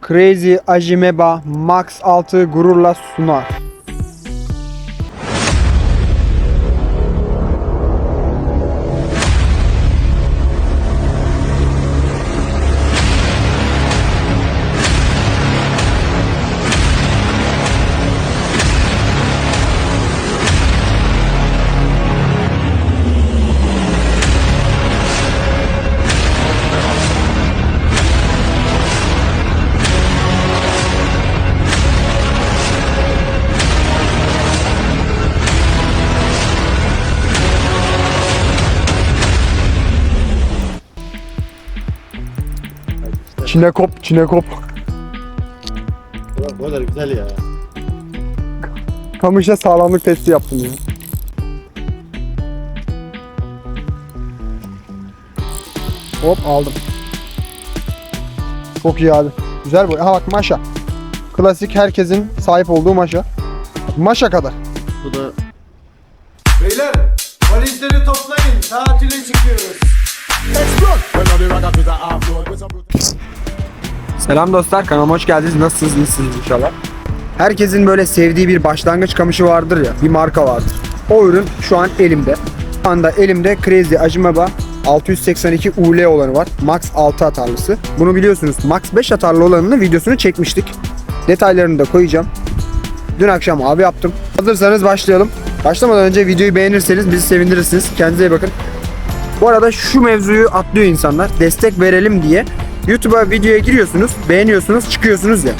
Crazy Ajimeba Max 6 gururla sunar. Çinekop, çinekop. Ulan bu kadar güzel ya. Kamışa sağlamlık testi yaptım ya. Hop aldım. Çok iyi abi. Güzel bu. Aha bak maşa. Klasik herkesin sahip olduğu maşa. Maşa kadar. Bu da Beyler valizleri toplayın tatile çıkıyoruz. Selam dostlar kanalıma hoş geldiniz. Nasılsınız? İyisiniz inşallah. Herkesin böyle sevdiği bir başlangıç kamışı vardır ya. Bir marka vardır. O ürün şu an elimde. Şu anda elimde Crazy Ajimaba 682 UL olanı var. Max 6 atarlısı. Bunu biliyorsunuz. Max 5 atarlı olanının videosunu çekmiştik. Detaylarını da koyacağım. Dün akşam abi yaptım. Hazırsanız başlayalım. Başlamadan önce videoyu beğenirseniz bizi sevindirirsiniz. Kendinize iyi bakın. Bu arada şu mevzuyu atlıyor insanlar. Destek verelim diye. YouTube'a videoya giriyorsunuz, beğeniyorsunuz, çıkıyorsunuz ya.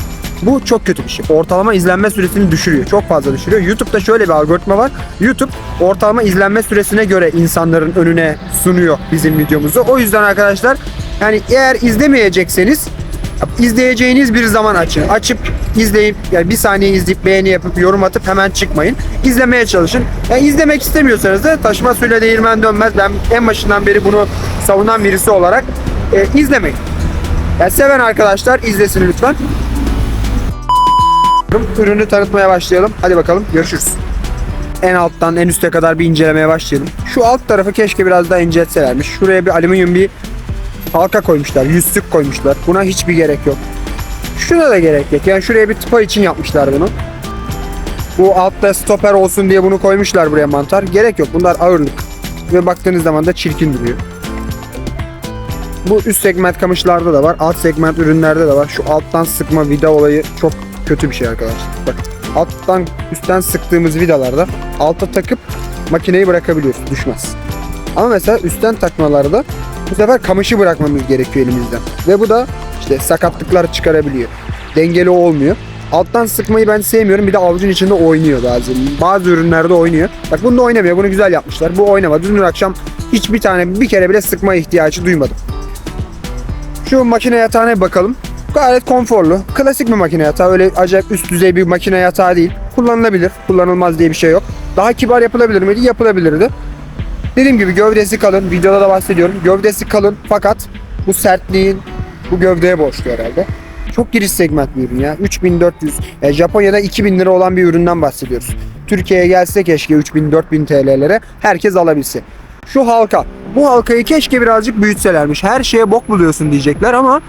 Bu çok kötü bir şey. Ortalama izlenme süresini düşürüyor. Çok fazla düşürüyor. YouTube'da şöyle bir algoritma var. YouTube ortalama izlenme süresine göre insanların önüne sunuyor bizim videomuzu. O yüzden arkadaşlar yani eğer izlemeyecekseniz izleyeceğiniz bir zaman açın. Açıp izleyip yani bir saniye izleyip beğeni yapıp yorum atıp hemen çıkmayın. İzlemeye çalışın. Yani izlemek istemiyorsanız da taşıma suyla değirmen dönmez. Ben en başından beri bunu savunan birisi olarak e, izlemeyin. Yani seven arkadaşlar izlesin lütfen. Ürünü tanıtmaya başlayalım. Hadi bakalım görüşürüz. En alttan en üste kadar bir incelemeye başlayalım. Şu alt tarafı keşke biraz daha inceltselermiş. Şuraya bir alüminyum bir halka koymuşlar. Yüzlük koymuşlar. Buna hiçbir gerek yok. Şuna da gerek yok. Yani şuraya bir tıpa için yapmışlar bunu. Bu altta stoper olsun diye bunu koymuşlar buraya mantar. Gerek yok. Bunlar ağırlık. Ve baktığınız zaman da çirkin duruyor. Bu üst segment kamışlarda da var. Alt segment ürünlerde de var. Şu alttan sıkma vida olayı çok kötü bir şey arkadaşlar. Bak alttan üstten sıktığımız vidalarda alta takıp makineyi bırakabiliyoruz. Düşmez. Ama mesela üstten takmalarda bu sefer kamışı bırakmamız gerekiyor elimizden. Ve bu da işte sakatlıklar çıkarabiliyor. Dengeli olmuyor. Alttan sıkmayı ben sevmiyorum. Bir de avucun içinde oynuyor bazı. Bazı ürünlerde oynuyor. Bak bunda oynamıyor. Bunu güzel yapmışlar. Bu oynamadı. Dün akşam hiçbir tane bir kere bile sıkma ihtiyacı duymadım. Şu makine yatağına bakalım. Gayet konforlu. Klasik bir makine yatağı. Öyle acayip üst düzey bir makine yatağı değil. Kullanılabilir. Kullanılmaz diye bir şey yok. Daha kibar yapılabilir miydi? Yapılabilirdi. Dediğim gibi gövdesi kalın. Videoda da bahsediyorum. Gövdesi kalın fakat bu sertliğin bu gövdeye borçlu herhalde. Çok giriş segment bir ürün ya. 3400. E, Japonya'da 2000 lira olan bir üründen bahsediyoruz. Türkiye'ye gelse keşke 3000-4000 TL'lere herkes alabilse. Şu halka. Bu halkayı keşke birazcık büyütselermiş. Her şeye bok buluyorsun diyecekler ama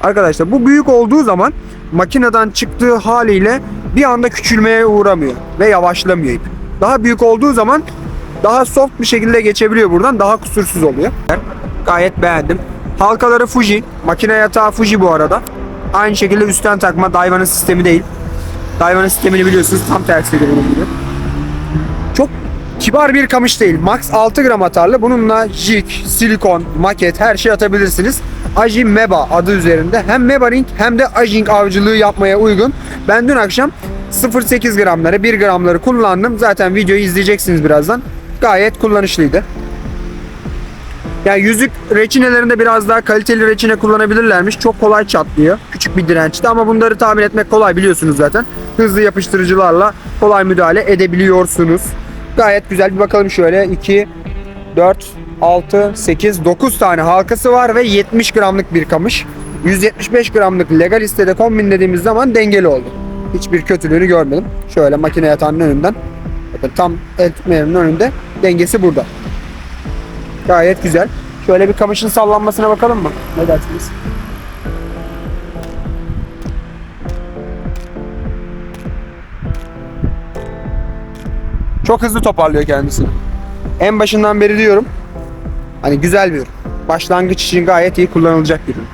arkadaşlar bu büyük olduğu zaman makineden çıktığı haliyle bir anda küçülmeye uğramıyor ve yavaşlamıyor. Daha büyük olduğu zaman daha soft bir şekilde geçebiliyor buradan. Daha kusursuz oluyor. Gayet beğendim. Halkaları Fuji. Makine yatağı Fuji bu arada. Aynı şekilde üstten takma Daiwa'nın sistemi değil. Daiwa'nın sistemini biliyorsunuz tam bunun gibi. Çok kibar bir kamış değil. Max 6 gram atarlı. Bununla jig, silikon, maket her şey atabilirsiniz. Ajin Meba adı üzerinde. Hem Meba Ring hem de Ajin avcılığı yapmaya uygun. Ben dün akşam 0.8 gramları 1 gramları kullandım. Zaten videoyu izleyeceksiniz birazdan. Gayet kullanışlıydı. Yani yüzük reçinelerinde biraz daha kaliteli reçine kullanabilirlermiş. Çok kolay çatlıyor. Küçük bir dirençti ama bunları tahmin etmek kolay biliyorsunuz zaten. Hızlı yapıştırıcılarla kolay müdahale edebiliyorsunuz. Gayet güzel bir bakalım şöyle. 2, 4, 6, 8, 9 tane halkası var ve 70 gramlık bir kamış. 175 gramlık legal listede kombinlediğimiz zaman dengeli oldu. Hiçbir kötülüğünü görmedim. Şöyle makine yatağının önünden. Tam el tutmayanın önünde dengesi burada. Gayet güzel. Şöyle bir kamışın sallanmasına bakalım mı? Ne dersiniz? Çok hızlı toparlıyor kendisini. En başından beri diyorum. Hani güzel bir ürün. Başlangıç için gayet iyi kullanılacak bir ürün.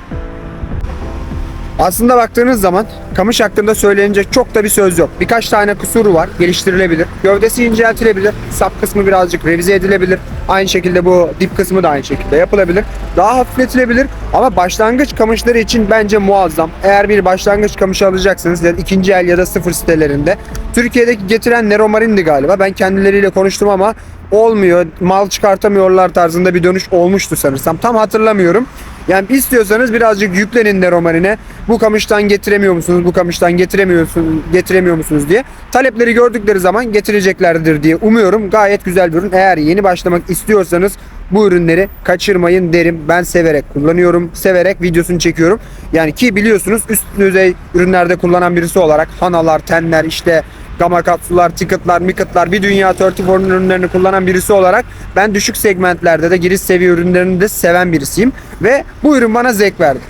Aslında baktığınız zaman kamış hakkında söylenecek çok da bir söz yok. Birkaç tane kusuru var, geliştirilebilir. Gövdesi inceltilebilir, sap kısmı birazcık revize edilebilir. Aynı şekilde bu dip kısmı da aynı şekilde yapılabilir. Daha hafifletilebilir ama başlangıç kamışları için bence muazzam. Eğer bir başlangıç kamışı alacaksınız ya ikinci el ya da sıfır sitelerinde. Türkiye'deki getiren Neromarin'di galiba. Ben kendileriyle konuştum ama olmuyor, mal çıkartamıyorlar tarzında bir dönüş olmuştu sanırsam. Tam hatırlamıyorum. Yani istiyorsanız birazcık yüklenin de romanine. Bu kamıştan getiremiyor musunuz? Bu kamıştan getiremiyorsunuz, getiremiyor musunuz diye. Talepleri gördükleri zaman getireceklerdir diye umuyorum. Gayet güzel bir ürün. Eğer yeni başlamak istiyorsanız bu ürünleri kaçırmayın derim. Ben severek kullanıyorum. Severek videosunu çekiyorum. Yani ki biliyorsunuz üst düzey ürünlerde kullanan birisi olarak hanalar, tenler, işte Gamma kapsular, ticketlar, miketlar bir dünya 34'ün ürünlerini kullanan birisi olarak ben düşük segmentlerde de giriş seviye ürünlerini de seven birisiyim. Ve bu ürün bana zevk verdi.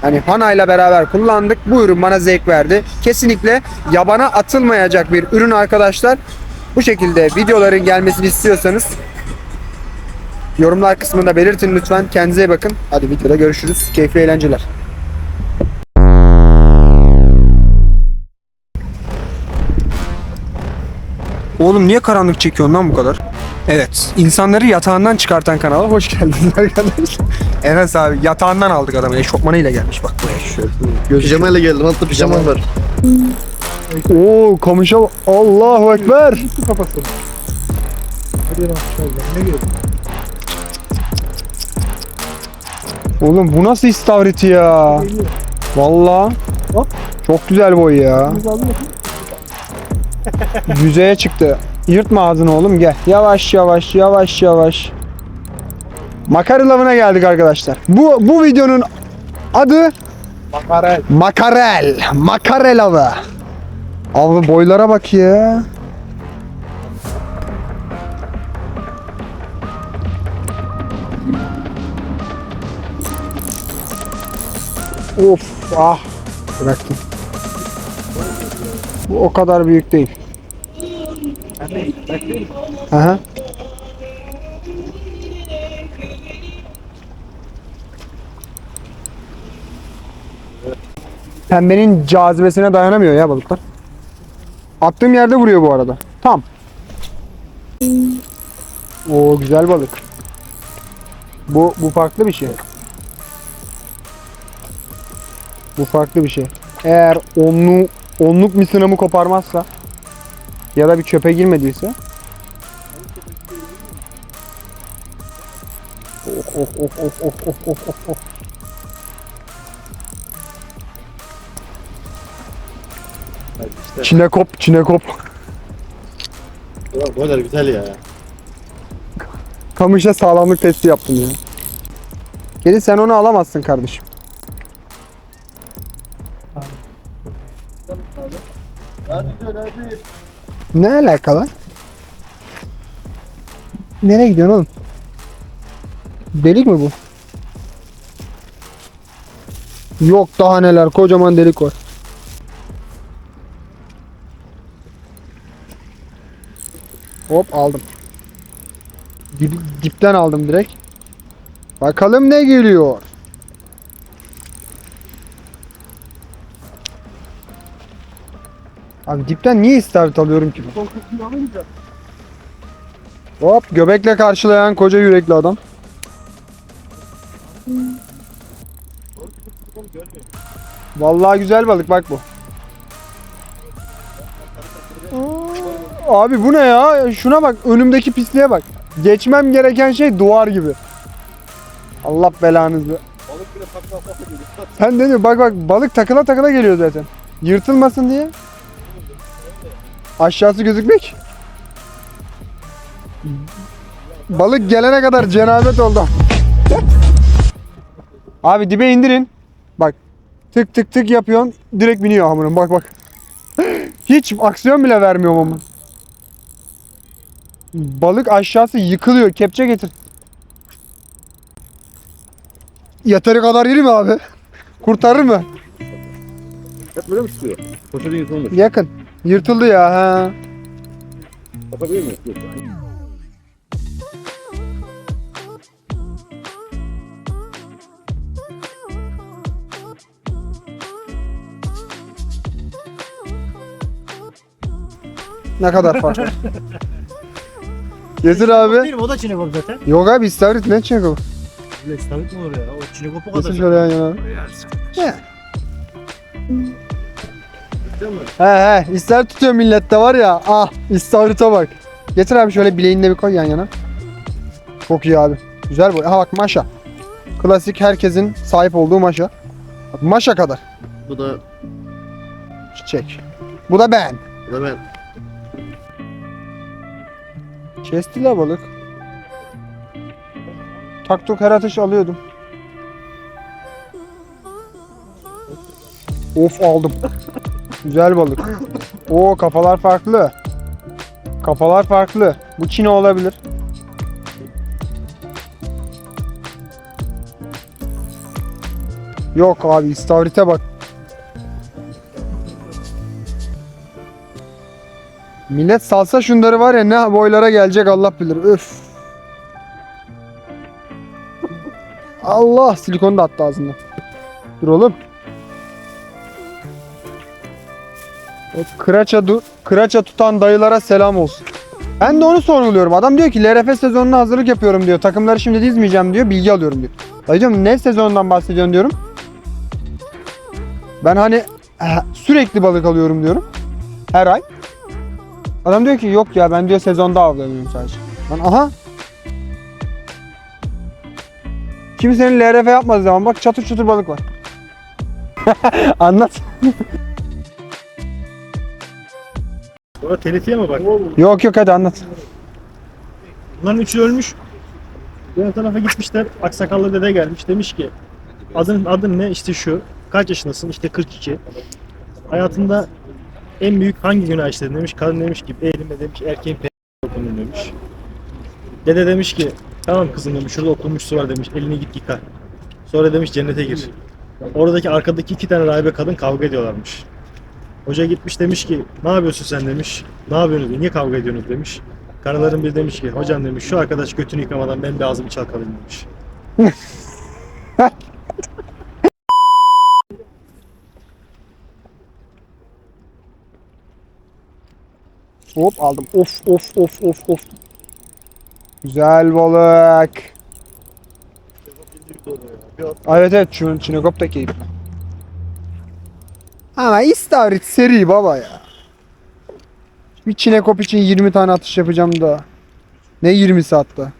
Hani Hana ile beraber kullandık. Bu ürün bana zevk verdi. Kesinlikle yabana atılmayacak bir ürün arkadaşlar. Bu şekilde videoların gelmesini istiyorsanız yorumlar kısmında belirtin lütfen. Kendinize bakın. Hadi videoda görüşürüz. Keyifli eğlenceler. Oğlum niye karanlık çekiyorsun lan bu kadar? Evet, insanları yatağından çıkartan kanala hoş geldiniz arkadaşlar. Enes abi yatağından aldık adamı. Eşofmanıyla gelmiş bak buraya. Şöyle Pijamayla geldim. Altta pijama var. Oo bak. Allahu Ekber. Kafasını. Hadi lan aşağıya. Ne geliyor? Oğlum bu nasıl istavriti ya? Vallahi. Hop. Çok güzel boy ya. Yüzeye çıktı. Yırtma ağzını oğlum gel. Yavaş yavaş yavaş yavaş. Makarel avına geldik arkadaşlar. Bu bu videonun adı Makarel. Makarel. Makarel avı. Abi boylara bak ya. Of ah bıraktım. Bu o kadar büyük değil. Aha. Pembenin cazibesine dayanamıyor ya balıklar. Attığım yerde vuruyor bu arada. Tam. O güzel balık. Bu bu farklı bir şey. Bu farklı bir şey. Eğer onlu onluk misinamı koparmazsa ya da bir çöpe girmediyse of of of of of of of of. Hadi işte. Çinekop, çinekop. Ulan Boylar güzel ya. Kamışa sağlamlık testi yaptım ya. Kedi sen onu alamazsın kardeşim. Ne alakalı? Nereye gidiyorsun oğlum? Delik mi bu? Yok daha neler kocaman delik var. Hop aldım. Dip, dipten aldım direkt. Bakalım ne geliyor. Abi dipten niye istavrit alıyorum ki? Hop göbekle karşılayan koca yürekli adam. Vallahi güzel balık bak bu. Abi bu ne ya? Şuna bak önümdeki pisliğe bak. Geçmem gereken şey duvar gibi. Allah belanızı. Balık bile takla takla geliyor. Sen diyorsun? Bak bak balık takıla takıla geliyor zaten. Yırtılmasın diye. Aşağısı gözükmek. Balık gelene kadar cenabet oldu. Abi dibe indirin. Bak. Tık tık tık yapıyorsun. Direkt biniyor hamurun. Bak bak. Hiç aksiyon bile vermiyorum ama. Balık aşağısı yıkılıyor. Kepçe getir. Yeteri kadar yeri mi abi? Kurtarır mı? Hep böyle mi çıkıyor? Poşetin yutulmuş. Yakın. Yırtıldı ya ha. Miyim? Ne kadar fark var? Getir abi. Değil mi? O da çinekop zaten. Yok abi istavrit ne? Öyle istavrit mi olur ya? O çinekop o kadar. Getir şöyle yan yana. He. He he istavrit tutuyor millette var ya. Ah istavrite bak. Getir abi şöyle bileğinle bir koy yan yana. Çok iyi abi. Güzel bu. Ha bak maşa. Klasik herkesin sahip olduğu maşa. Bak, maşa kadar. Bu da, Çiçek. Bu da ben. bu da ben. Kestiler balık. Tak tuk her atış alıyordum. Of aldım. Güzel balık. Oo kafalar farklı. Kafalar farklı. Bu Çin olabilir. Yok abi istavrite bak. Millet salsa şunları var ya ne boylara gelecek Allah bilir. Öf. Allah silikonu da attı ağzından. Dur oğlum. Kıraça, dur, kıraça tutan dayılara selam olsun. Ben de onu sorguluyorum. Adam diyor ki LRF sezonuna hazırlık yapıyorum diyor. Takımları şimdi dizmeyeceğim diyor. Bilgi alıyorum diyor. Dayıcım ne sezonundan bahsediyorsun diyorum. Ben hani eh, sürekli balık alıyorum diyorum. Her ay. Adam diyor ki yok ya ben diyor sezonda avlanıyorum sadece. Lan aha. Kimsenin LRF yapmadığı zaman bak çatır çutur balık var. Anlat. Sonra teletiye mi bak? Yok yok hadi anlat. Bunların üçü ölmüş. Diğer tarafa gitmişler. Aksakallı dede gelmiş. Demiş ki adın adın ne? İşte şu. Kaç yaşındasın? İşte 42. Hayatında en büyük hangi günah işledin demiş. Kadın demiş ki elimde demiş erkeğin p okudum demiş. Dede demiş ki tamam kızım demiş şurada okunmuş su var demiş. Elini git yıka. Sonra demiş cennete gir. Oradaki arkadaki iki tane rahibe kadın kavga ediyorlarmış. Hoca gitmiş demiş ki ne yapıyorsun sen demiş. Ne yapıyorsunuz niye kavga ediyorsunuz demiş. Karıların biri demiş ki hocam demiş şu arkadaş götünü yıkamadan ben bir ağzımı çalkalayayım demiş. Hop aldım. Of of of of of. Güzel balık. Evet evet Çin Çinekop da keyifli. Ama istavrit seri baba ya. Bir Çinekop için 20 tane atış yapacağım da. Ne 20 saatte?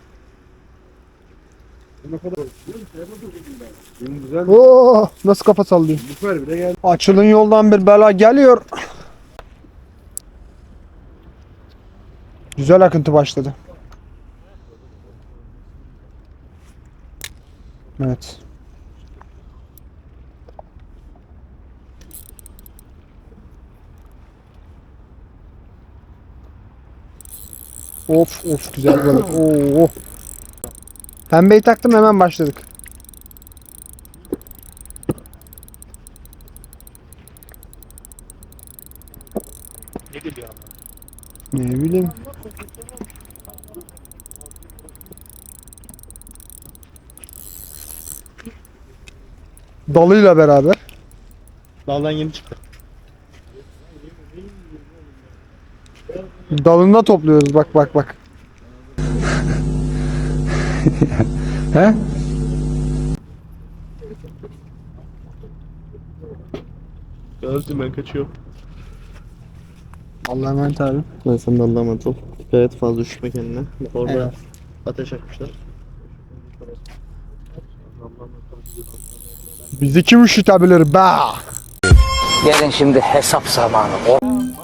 Oo, nasıl kafa sallıyor? Açılın yoldan bir bela geliyor. Güzel akıntı başladı. Evet. Of of güzel balık. Oo. Pembeyi taktım hemen başladık. Nedir ya? Ne bileyim. Dalıyla beraber. Daldan yeni çıktı. Dalında topluyoruz bak bak bak. He? Gördüm ben kaçıyorum. Allah'a emanet abi. Ben sen de Allah'a emanet ol. Evet fazla üşütme kendine. Orada Evet. ateş yakmışlar. Bizi kim üşütebilir be? Gelin şimdi hesap zamanı.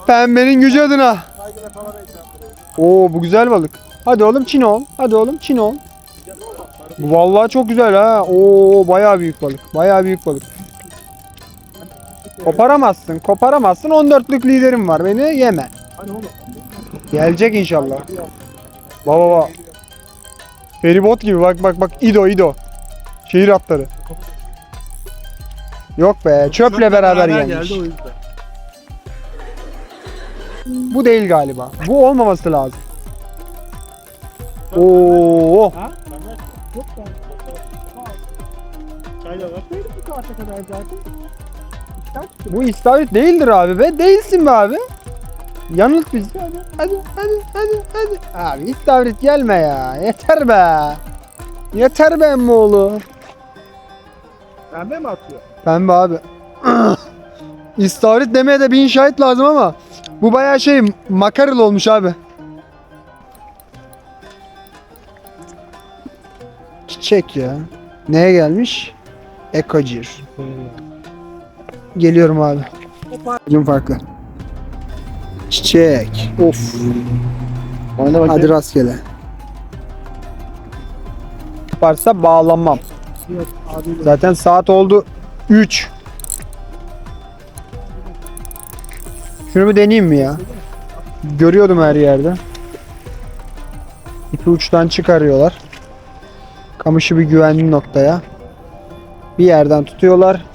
Pembenin gücü adına. Oo bu güzel balık. Hadi oğlum Çin ol. Hadi oğlum Çin ol. Bu vallahi çok güzel ha. Oo bayağı büyük balık. Bayağı büyük balık. Koparamazsın. Koparamazsın. 14'lük liderim var. Beni yeme. Gelecek inşallah. Baba baba. Feribot gibi bak bak bak. İdo İdo. Şehir atları. Yok be. Çöple beraber gelmiş. Bu değil galiba. Bu olmaması lazım. Oo. Var. Bu istavrit değildir abi be. Değilsin be abi. Yanılt bizi. Hadi hadi hadi hadi hadi. Abi istavrit gelme ya. Yeter be. Yeter be emmoğlu. Pembe mi atıyor? Pembe abi. İstavrit demeye de bin şahit lazım ama bu bayağı şey makarıl olmuş abi. Çiçek ya. Neye gelmiş? Ekocir. Geliyorum abi. Gün farklı. Çiçek. Of. Oyna bakayım. Hadi rastgele. Varsa bağlamam. Zaten saat oldu 3. Şunu bir deneyeyim mi ya? Görüyordum her yerde. İpi uçtan çıkarıyorlar. Kamışı bir güvenli noktaya. Bir yerden tutuyorlar.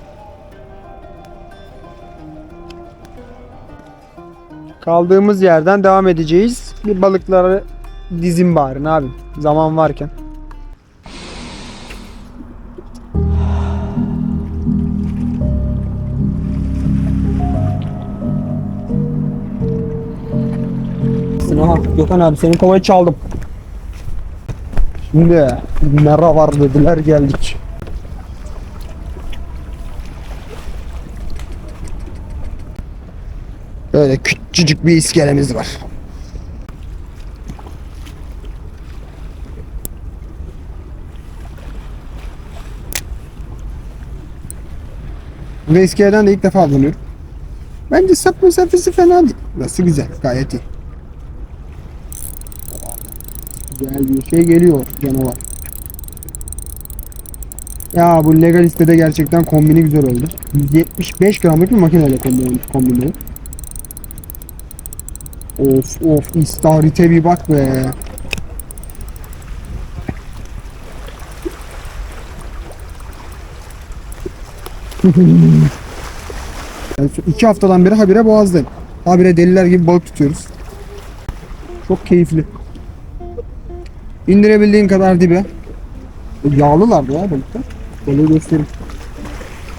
Kaldığımız yerden devam edeceğiz. Bir balıkları dizin bari ne abi. Zaman varken. Gökhan abi senin kovayı çaldım. Şimdi mera var dediler geldik. Böyle küçücük bir iskelemiz var. Bu iskeleden de ilk defa bulunuyorum. Bence sap mesafesi fena değil. Burası güzel, gayet iyi. Güzel bir şey geliyor canavar. Ya bu legal listede gerçekten kombini güzel oldu. 175 gramlık bir makineyle kombini. Of of istavrite bir bak be. Yani iki haftadan beri habire boğazdayım. Habire deliler gibi balık tutuyoruz. Çok keyifli. İndirebildiğin kadar dibe. Yağlılardı ya balıklar. Balığı göstereyim.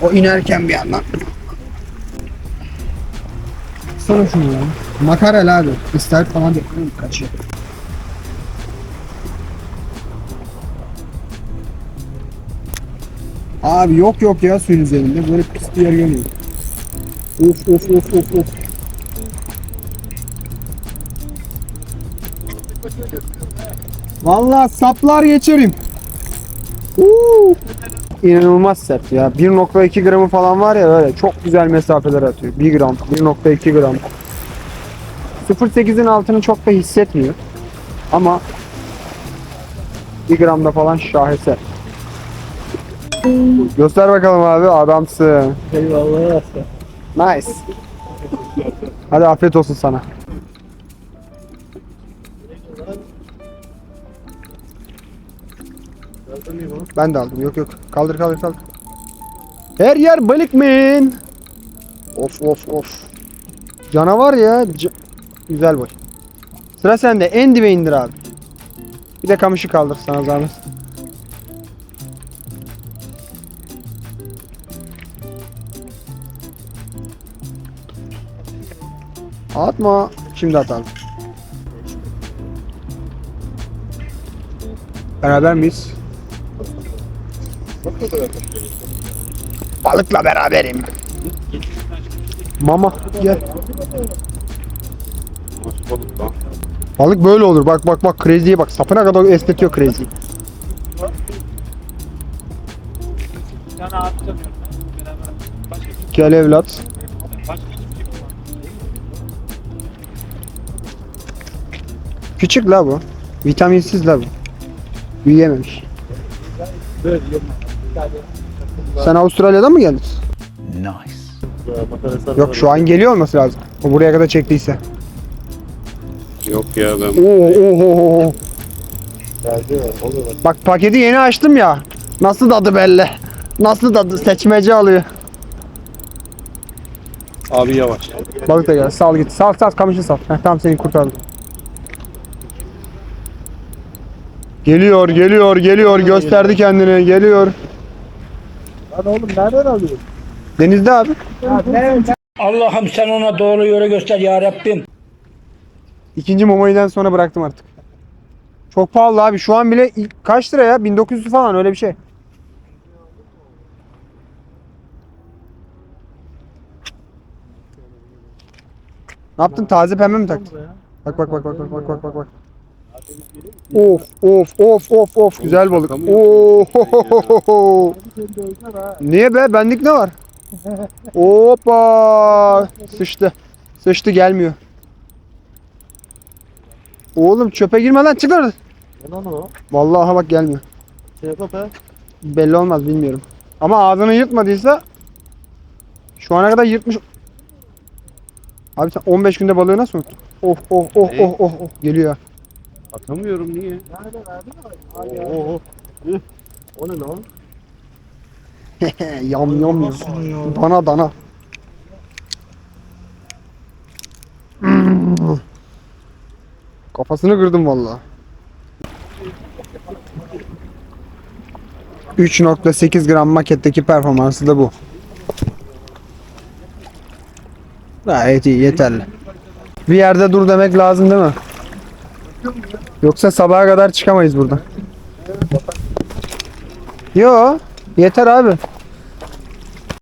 O inerken bir yandan. Sana şunu ya. Makarel abi. İster falan. Hı, Kaçıyor. Abi yok yok ya suyun üzerinde. Böyle pis bir yer görmüyorum. Of of of of of. Vallahi saplar geçerim. Uuu. İnanılmaz sert ya. 1.2 gramı falan var ya öyle çok güzel mesafeler atıyor. 1 gram, 1.2 gram. 0.8'in altını çok da hissetmiyor. Ama 1 gramda falan şaheser. Göster bakalım abi adamsın. Eyvallah. Nice. Hadi afiyet olsun sana. Ben de aldım. Yok yok. Kaldır kaldır kaldır. Her yer balık mın. Of of of. Canavar ya. C- Güzel boy. Sıra sende. En dibe indir abi. Bir de kamışı kaldır sana zahmet. Atma. Şimdi atalım. Beraber miyiz? Balıkla beraberim. Mama gel. Balık böyle olur. Bak bak bak crazy'ye bak. Sapına kadar esnetiyor crazy. Gel evlat. Küçük la bu. Vitaminsiz la bu. Büyüyememiş. Sen Avustralya'dan mı geldin? Yok şu an geliyor olması lazım. O buraya kadar çektiyse. Yok ya ben Oo, oo, oo. Bak paketi yeni açtım ya. Nasıl tadı belli. Nasıl tadı seçmece alıyor. Abi yavaş. Balık da gel. Sal git. Sal sal kamışı sal. Heh, tamam seni kurtardım. Geliyor, geliyor, geliyor. Gösterdi kendini. Geliyor. Lan oğlum nereden alıyorsun? Denizde abi. Allah'ım sen ona doğru yöre göster ya Rabbim. İkinci Momoy'den sonra bıraktım artık. Çok pahalı abi. Şu an bile kaç lira ya? 1900 falan öyle bir şey. Ne yaptın? Taze pembe mi taktın? Bak bak bak bak bak bak bak bak. Of of of of of güzel balık. Oo. Niye be? Benlik ne var? Hoppa! Sıçtı. Sıçtı gelmiyor. Oğlum çöpe girme lan çık oradan. Ne lan o? Vallahi bak gelmiyor. Şey yap be. Belli olmaz bilmiyorum. Ama ağzını yırtmadıysa şu ana kadar yırtmış. Abi sen 15 günde balığı nasıl unuttun? Oh oh oh oh oh oh geliyor. Atamıyorum niye? Oo. Üh. O ne lan? Yam yam yam. Dana dana. Kafasını kırdım vallahi. 3.8 gram maketteki performansı da bu. Gayet iyi yeterli. Bir yerde dur demek lazım değil mi? Yoksa sabaha kadar çıkamayız buradan. Yo yeter abi.